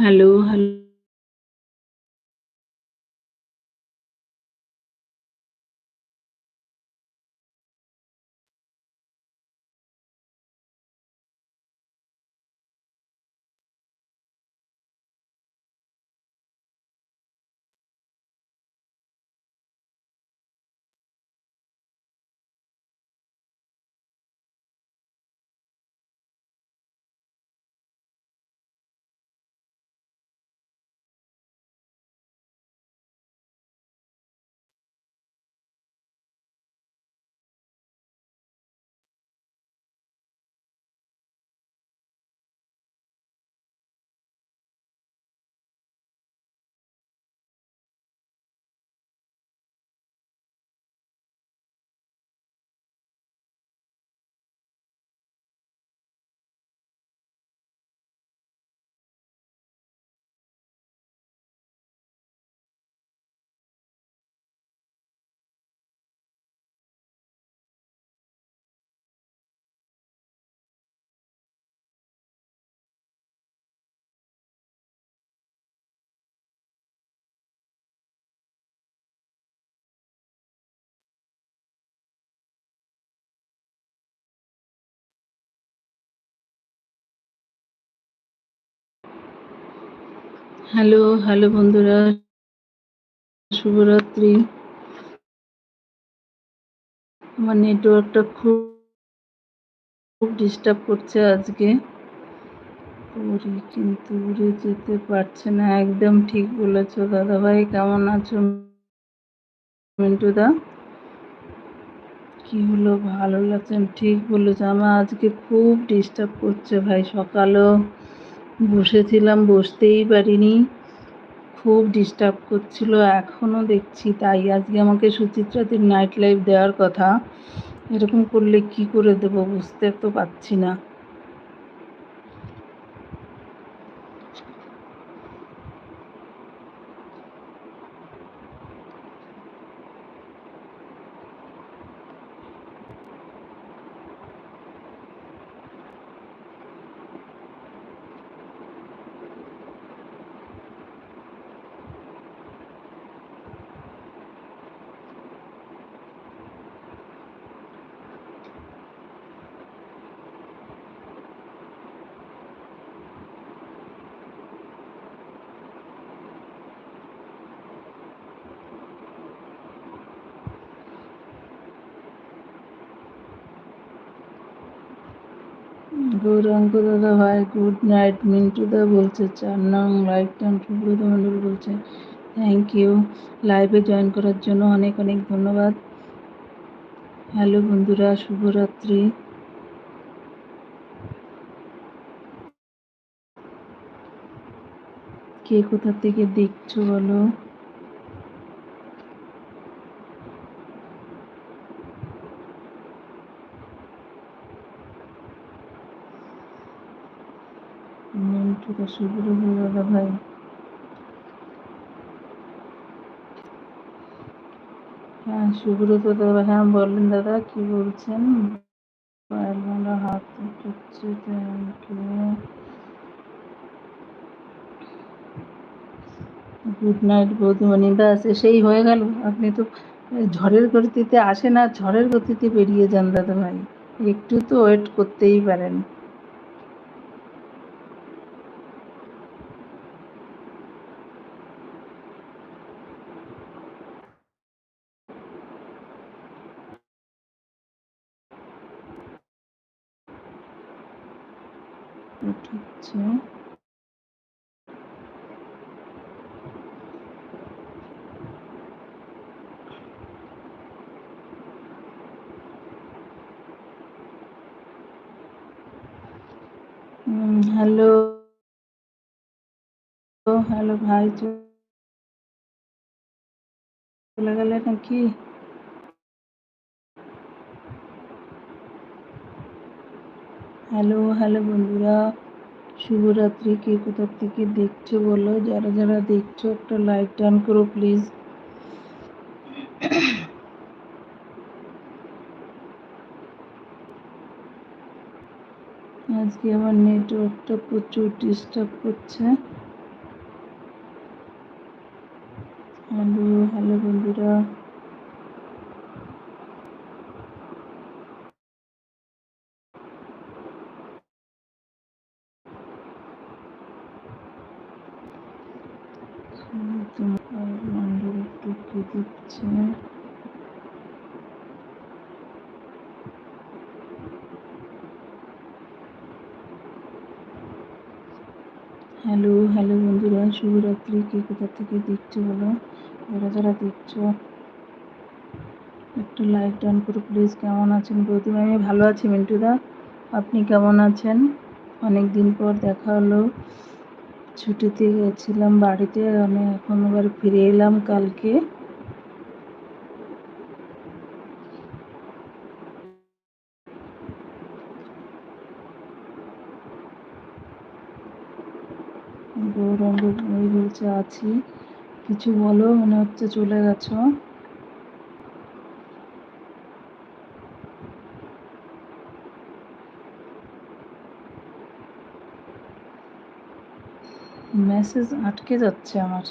Hello hello hello hello বন্ধুরা, শুভরাত্রি। আমার নেটওয়ার্কটা খুব খুব ডিস্টার্ব করছে আজকে। উড়ি কিন্তু উড়ে যেতে পারছে না, একদম ঠিক বলেছ দাদা ভাই কেমন আছো মিন্টুদা? কি হলো? ভালো লাগছে, ঠিক বলেছ। আমার আজকে খুব ডিস্টার্ব করছে ভাই, সকালেও বসেছিলাম, বসতেই পারিনি। খুব ডিস্টার্ব করছিল এখনও দেখছি তাই। আজকে আমাকে সুচিত্রাদের নাইট লাইফ দেওয়ার কথা। এরকম করলে কি করে দেবো বুঝতে তো পারছি না। দাদা ভাই গুড নাইট মিন্টু দা বলছে, চার নং লাইভ টাইম সুব্রত মণ্ডল বলছে থ্যাংক ইউ লাইভে জয়েন করার জন্য অনেক অনেক ধন্যবাদ। হ্যালো বন্ধুরা, শুভরাত্রি। কে কোথা থেকে দেখছ বলো? মিন্টুদা সুব্রত দাদা ভাই হ্যাঁ সুব্রত দাদা হ্যাঁ বলেন দাদা কি বলছেন হাত গুড নাইট বৌদিমণি ব্যাস সেই হয়ে গেল। আপনি তো ঝড়ের গতিতে আসে না, ঝড়ের গতিতে বেরিয়ে যান দাদা ভাই। একটু তো ওয়েট করতেই পারেন। হ্যালো হ্যালো ভাই চলে গেলে নাকি হ্যালো হ্যালো বন্ধুরা। শুভরাত্রি। কে কোথার থেকে দেখছ বলো? যারা যারা দেখছ, একটা লাইক টান করো প্লিজ আজকে আমার নেটওয়ার্কটা প্রচুর ডিস্টার্ব করছে। হ্যালো হ্যালো বন্ধুরা। দিচ্ছে। হ্যালো হ্যালো বন্ধুরা, শুভরাত্রি। কে কোথা থেকে দেখছ বলো? যারা যারা দেখছ, একটু লাইক ডান করো প্লিজ কেমন আছেন প্রতিমা আমি ভালো আছি মিন্টুদা। আপনি কেমন আছেন? অনেক দিন পর দেখা হলো। ছুটিতে গেছিলাম বাড়িতে, আমি এখন আবার ফিরে এলাম কালকে। গৌরঙ্গ আছি। কিছু বলো, মনে হচ্ছে চলে গেছো। মেসেজ আটকে যাচ্ছে আমার।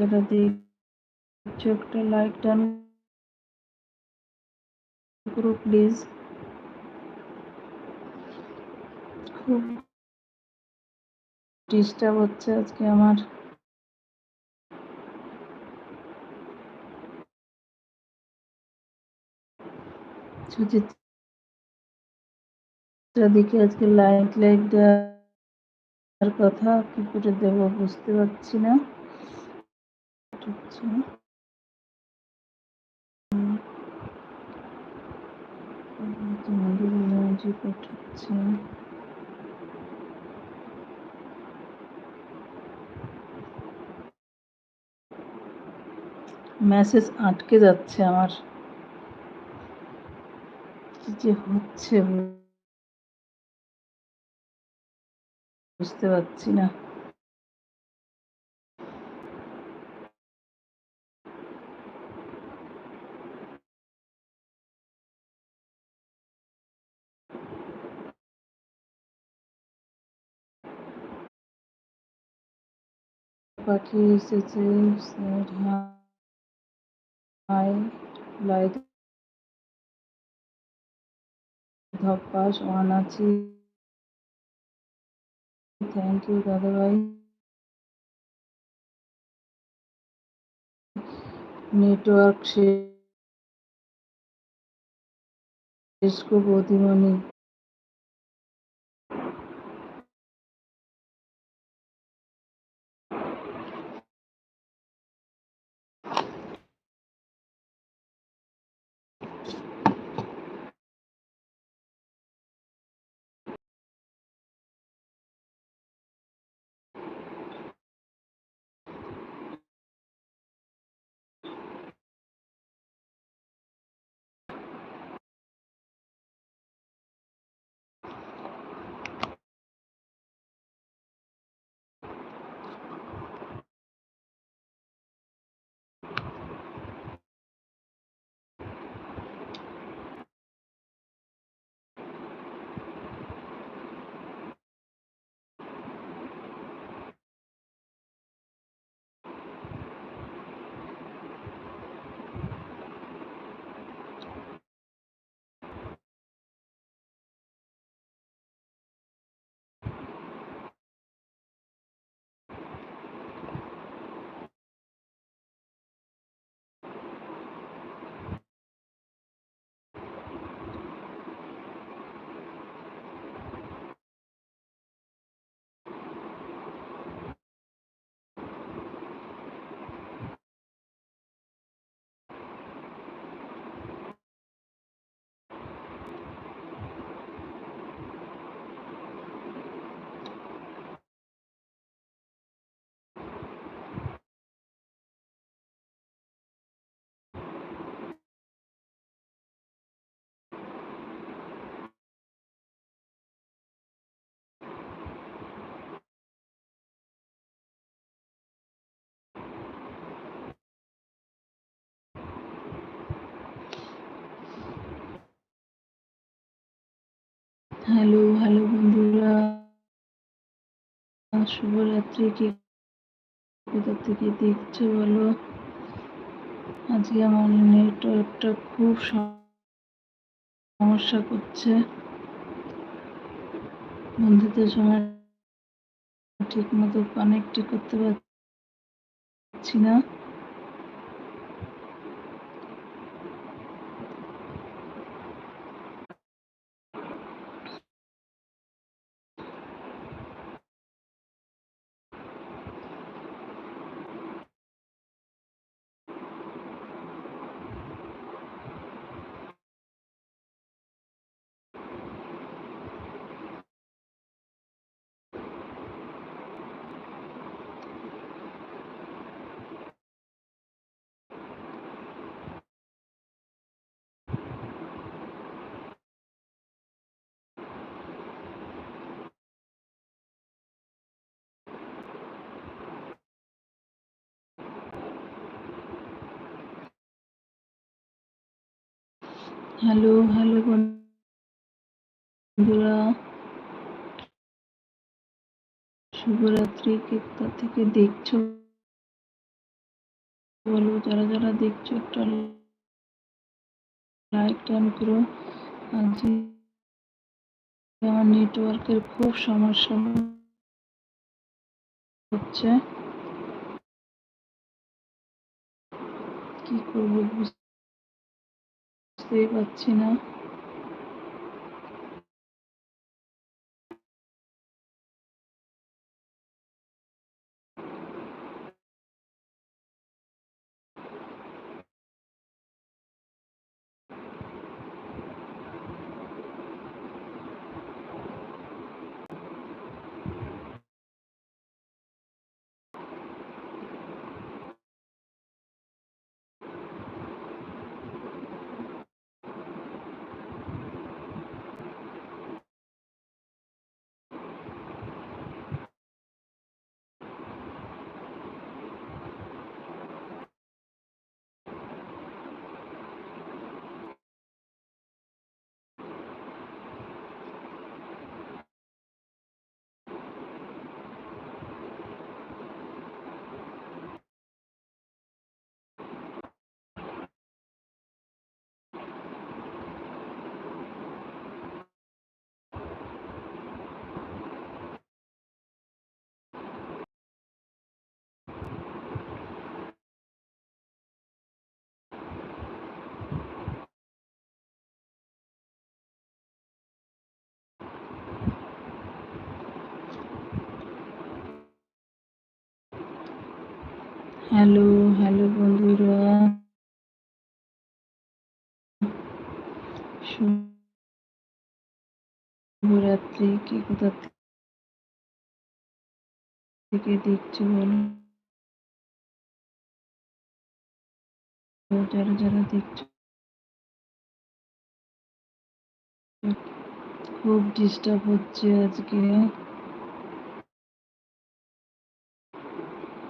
যারা দেখছ একটা লাইক ডান করো প্লিজ খুব ডিস্টার্ব হচ্ছে আজকে আমার। দিকে আজকে লাইট লাইট দেওয়ার কথা, কি করে দেব বুঝতে পারছি না। ঢুকছে তোমাদের ইমোজি পাঠাচ্ছে মেসেজ আটকে যাচ্ছে আমার। কি যে হচ্ছে বুঝতে পারছি না। পাখি এসেছে হাই লাইক ধপ্পাস ওয়ান আছি থ্যাংক ইউ দাদা ভাই নেটওয়ার্ক শেষ কো বৌদিমণি হ্যালো হ্যালো বন্ধুরা। শুভরাত্রি, কে কোথা থেকে দেখছ বলো? আজকে আমার নেটওয়ার্কটা খুব সমস্যা করছে। বন্ধুদের সঙ্গে ঠিক মতো কানেক্ট করতে পারছি না। হ্যালো হ্যালো বন্ধুরা। শুভরাত্রি কোথা থেকে দেখছ? বলো, যারা যারা দেখছ একটা লাইক টান করো। আজ আমার নেটওয়ার্কের খুব সমস্যা হচ্ছে। কি করব বুঝতেই পারছি না। হ্যালো হ্যালো বন্ধুরা। শুভরাত্রি, কি কোথা থেকে দেখছ বলো? যারা যারা দেখছ, খুব ডিস্টার্ব হচ্ছে আজকে।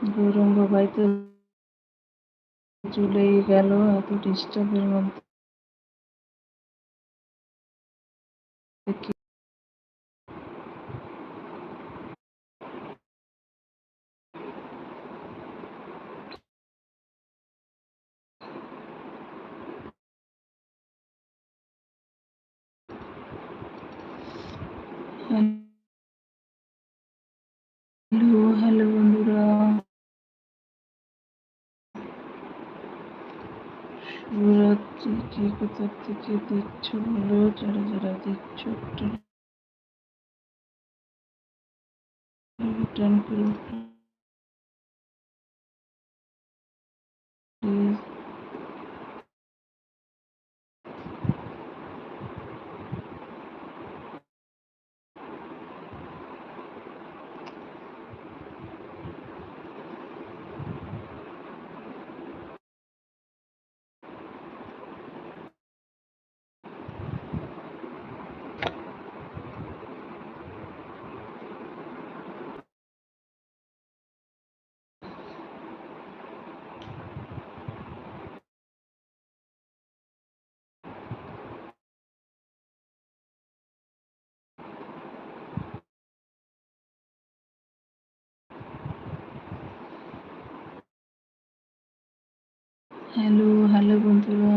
গৌরঙ্গ বাড়িতে চলেই গেল এত ডিস্টার্বের মধ্যে হ্যালো হ্যালো বন্ধুরা শিবরাত্রি কে কোথা থেকে দেখছ বলো যারা যারা দেখছ করো হ্যালো হ্যালো বন্ধুরা